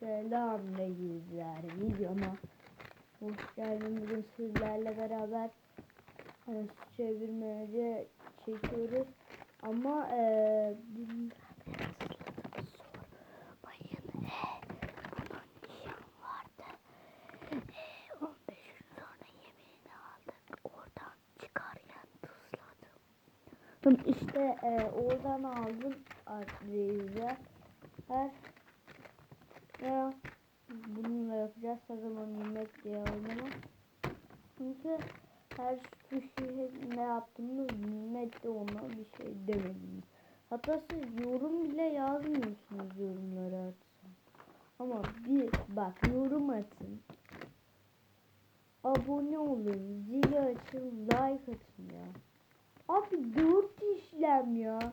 Selam izler videoma. Hoş geldin bugün sizlerle beraber su çevirmece çekiyoruz. Ama eee bunun biraz sormayın. He, bunun nişan vardı. He, 15 gün sonra yemeğini aldık. Oradan çıkarken tuzladım. İşte eee, oradan aldım arkadaşlar. Her ya bununla yapacağız sakın yemek diye oynama. Çünkü her kişi ne yaptığını bilmekte ona bir şey demedim. Hatta siz yorum bile yazmıyorsunuz yorumlara atsan. Ama bir bak yorum atın. Abone olun, zili açın, like atın ya. Abi dört işlem ya.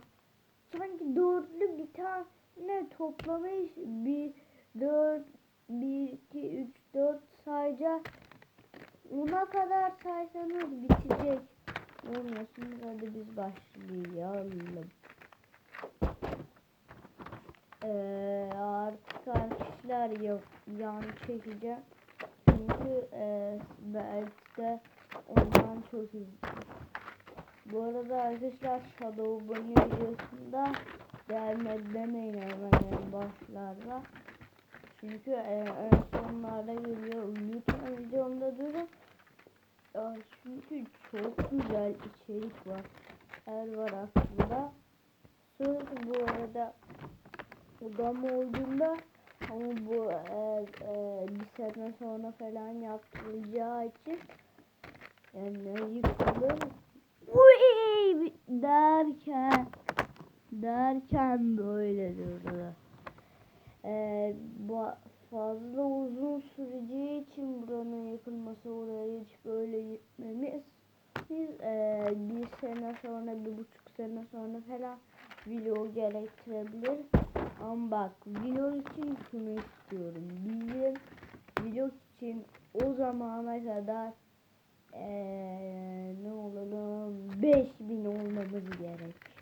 Sanki dörtlü bir tane toplama iş bir 4 1 2 3 4 sayacağız. Ona kadar saysanız bitecek. Olmasın hadi biz başlayalım. Ee, artık arkadaşlar ya, yan çekeceğim. Çünkü e, belki de ondan çok izledim. Bu arada arkadaşlar Shadow Bunny videosunda gelmedi demeyin hemen en başlarda. Çünkü e, en sonlarda geliyor. Lütfen videomda durun. Çünkü çok güzel içerik var. Her var aslında. Söz bu arada odam olduğunda ama bu e, e, bir sene sonra falan yaptıracağı için yani yıkılır. Uy! derken derken böyle durdu. Ee, fazla uzun süreceği için buranın yıkılması oraya hiç böyle gitmemiz. Biz e, bir sene sonra bir buçuk sene sonra falan video gerektirebilir. Ama bak video için şunu istiyorum. Bizim video için o zamana kadar e, ne olalım 5000 olmamız gerek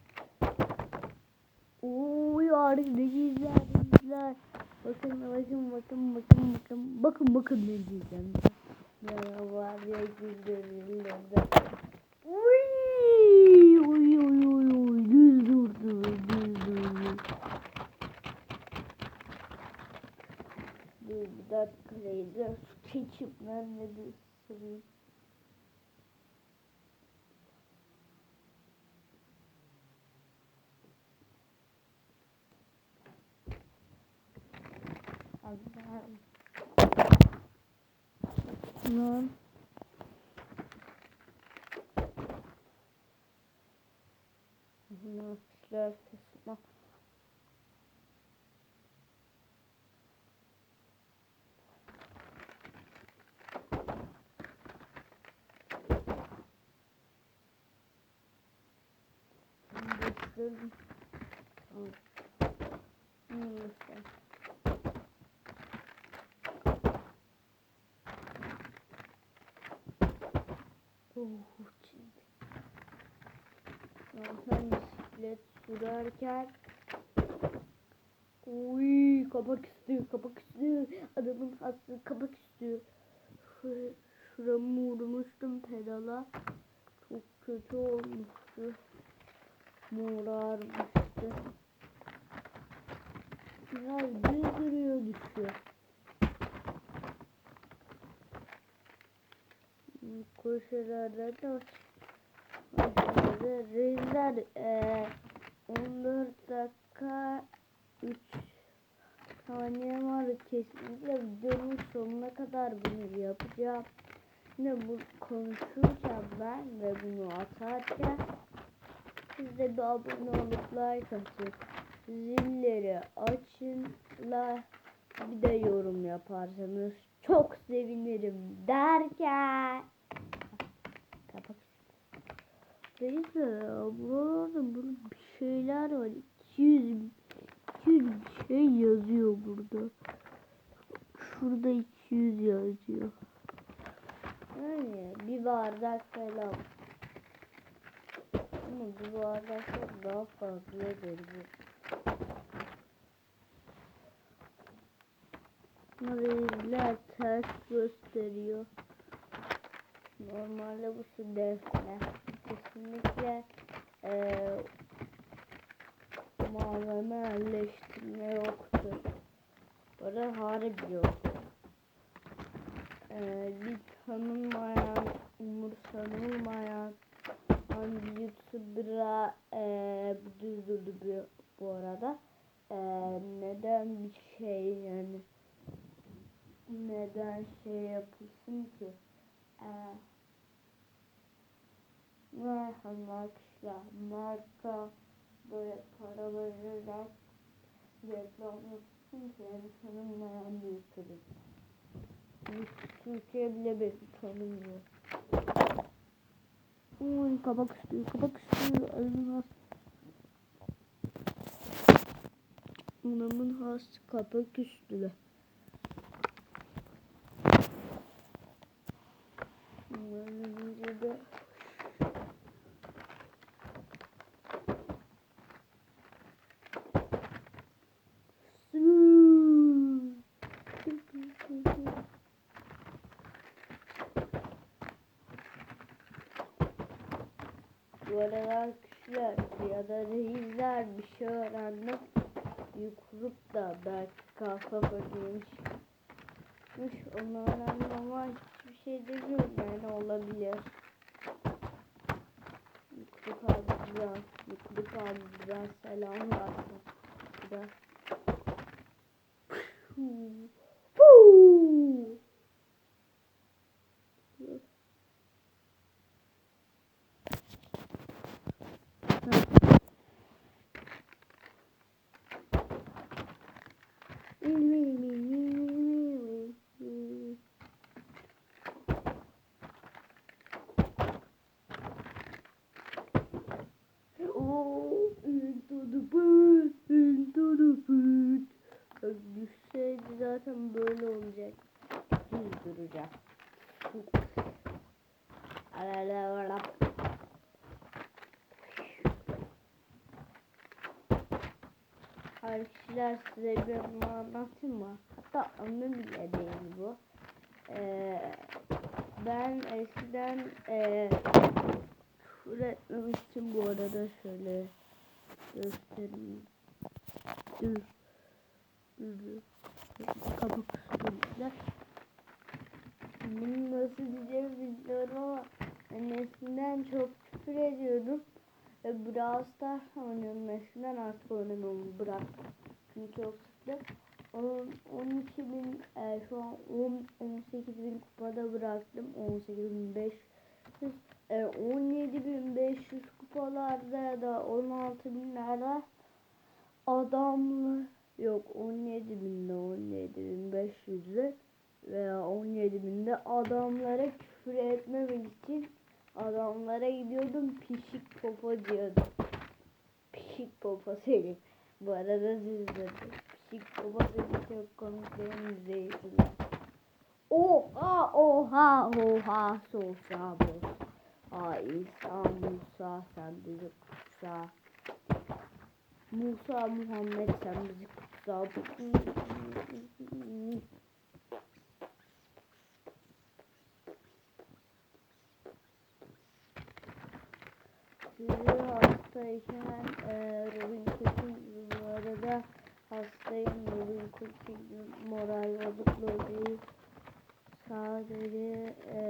Uy arkadaşlar izler. Bakın bakın bakın bakın bakın bakın bakın ne. Ya var ya güldürürler. Uy uy uy uy uy düz durdu düz durdu. Dur bir dakika neydi? Çekip ben de bir süreyim. Nasıl kısma. Gösterdim. Neyse. Oh, çizdi. Ben bisiklet sürerken Uy kapak istiyor kapak istiyor adamın hastası kapak Şur şuramı vurmuştum pedala. Çok kötü olmuştu. Morarmıştı biraz düz duruyor düşüyor. Koşularda da koşularda Rezler e, 14 dakika 3 saniye var kesinlikle videonun sonuna kadar bunu yapacağım. Yine bu konuşurken ben ve bunu atarken siz de bir abone olup like atıp zilleri açın like bir de yorum yaparsanız çok sevinirim derken kapak Neyse burada burada bir şeyler var. 200 200 bir şey yazıyor burada. Şurada 200 yazıyor. Yani bir bardak falan. Ama bir bardak daha fazladır bu Reisler ters gösteriyor. Normalde bu su defne. Kesinlikle eee malzeme yerleştirme yoktur. Burada harbi yok. Eee bir tanınmayan, umursanılmayan hangi YouTuber'a eee bu düz durdu bu, bu arada. Eee neden bir şey yani neden şey yapılsın ki? Eee merhaba kişiler marka böyle para verirler reklam yapsın ki yani tanınmayan bir ülkedir. Türkiye bile beni tanımıyor. Uy kabak üstü, kabak elimin has. Anamın has kabak üstü. Önce de Bu aralar kişiler ya da reisler bir şey öğrendim. Yukurup da belki kafa bakıyormuş. Onu öğrendim ama hiçbir şey demiyorum yani olabilir. Yukurup abiden, yukurup abiden selam versin. Bir Arkadaşlar size bir anı anlatayım mı? Hatta anı bile değil bu. Ee, ben eskiden e, etmemiştim bu arada şöyle göstereyim. Bunu nasıl diyeceğimi bilmiyorum ama ben eskiden çok küfür ediyordum. Ve Brawl Stars oynuyordum eskiden artık oynamamı bıraktım. Çünkü sıktı. 12 bin e, şu an 10, 18 bin kupada bıraktım. 18 bin 500 e, 17 bin 500 kupalarda ya da 16 binlerde adamlı yok 17 binde 17 bin 500'de veya 17 binde adamlara küfür etmemek için adamlara gidiyordum pişik popo diyordum. Pişik popo seni. Bu arada siz de popo seni çok komik benim izleyiciler. Oha oha oha sosa. Ay İsa Musa sen bizi kutsa. Musa Muhammed sen bizi kutsa. Sizi hastayken e, Robin Cook'un arada hastayım Robin Cook'un moral bozukluğu değil. Sadece e,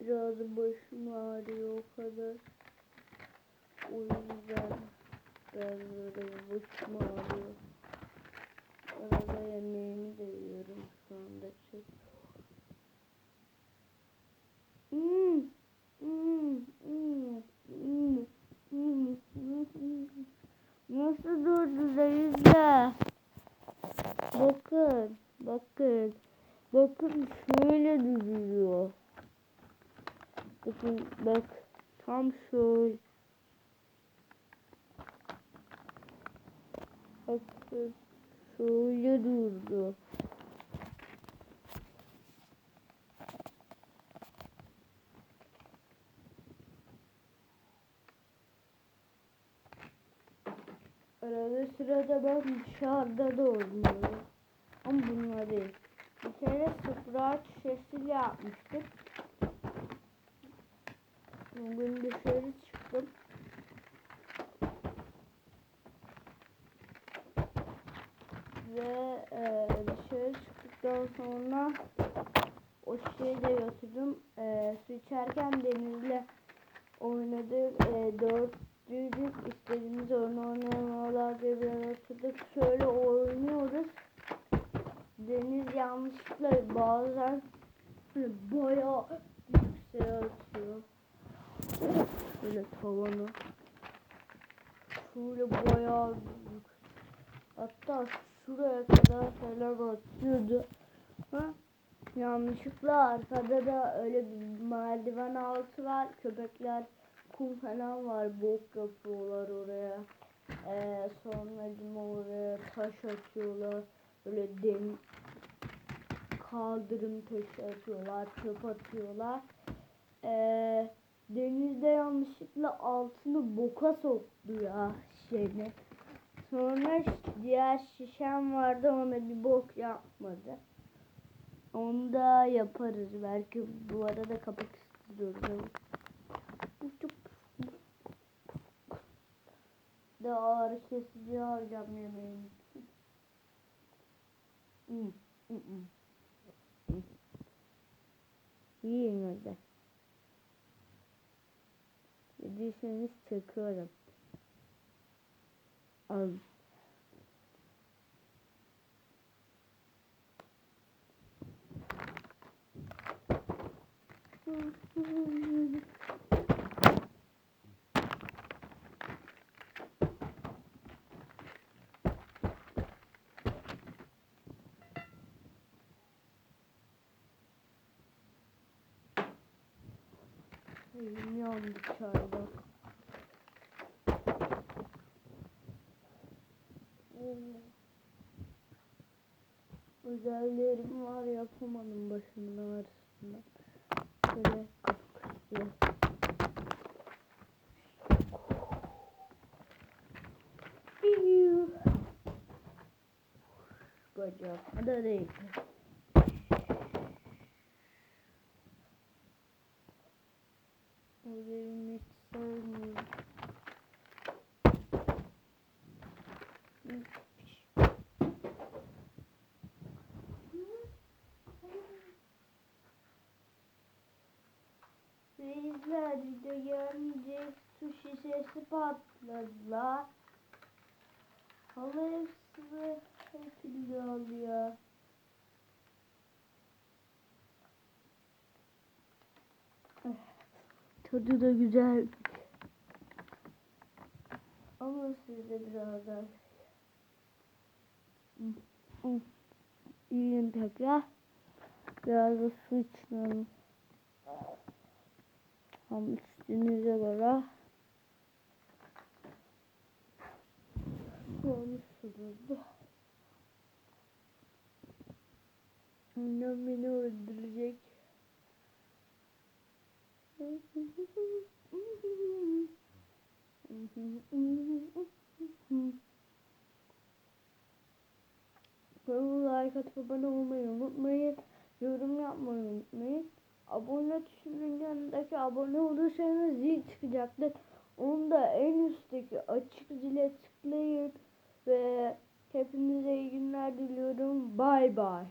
biraz başım ağrıyor o kadar. O yüzden ben böyle başım ağrıyor. Bakın şöyle durdu. Arada sırada ben dışarıda da oynuyorum. Ama bunlar değil. Bir kere sıfıra çiçesiyle yapmıştık. Bugün dışarı çıktıktan sonra o şeyi de götürdüm. E, su içerken Deniz'le oynadık. E, dörtlüydük. İstediğimiz oyunu oynamalar diye bir oturduk. Şöyle oynuyoruz. Deniz yanlışlıkla bazen böyle bayağı yükseğe atıyor. Böyle tavanı. Şöyle bayağı büyük. Hatta şuraya kadar falan atıyordu. Ha? Yanlışlıkla arkada da öyle bir merdiven altı var. Köpekler kum falan var. Bok yapıyorlar oraya. Ee, sonra oraya taş atıyorlar. Böyle dem kaldırım taşı atıyorlar. Çöp atıyorlar. Ee, denizde yanlışlıkla altını boka soktu ya şeyini. Sonra diğer şişem vardı ona bir bok yapmadı. Onu da yaparız. Belki bu arada kapak istiyoruz. De ağrı kesici alacağım yemeğim. Hmm, hmm, hmm. Yiyin öyle. Yediyseniz çekiyorum. Al. Yandı çayda. Özellerim var yapamadım başımın ağrısından. Böyle Reisler de gelince su şişesi patladılar. Halı hepsi hepsi oluyor. Tadı da güzel. Ama sizde biraz daha Yiyin tekrar. Biraz da su içmem. Tam üstünüze göre. Olmuşsunuz. Annem beni öldürecek. Kanalıma like atıp abone olmayı unutmayın. Yorum yapmayı unutmayın. Abone tuşunun yanındaki abone olursanız zil çıkacaktır. Onu da en üstteki açık zile tıklayın. Ve hepinize iyi günler diliyorum. Bay bay.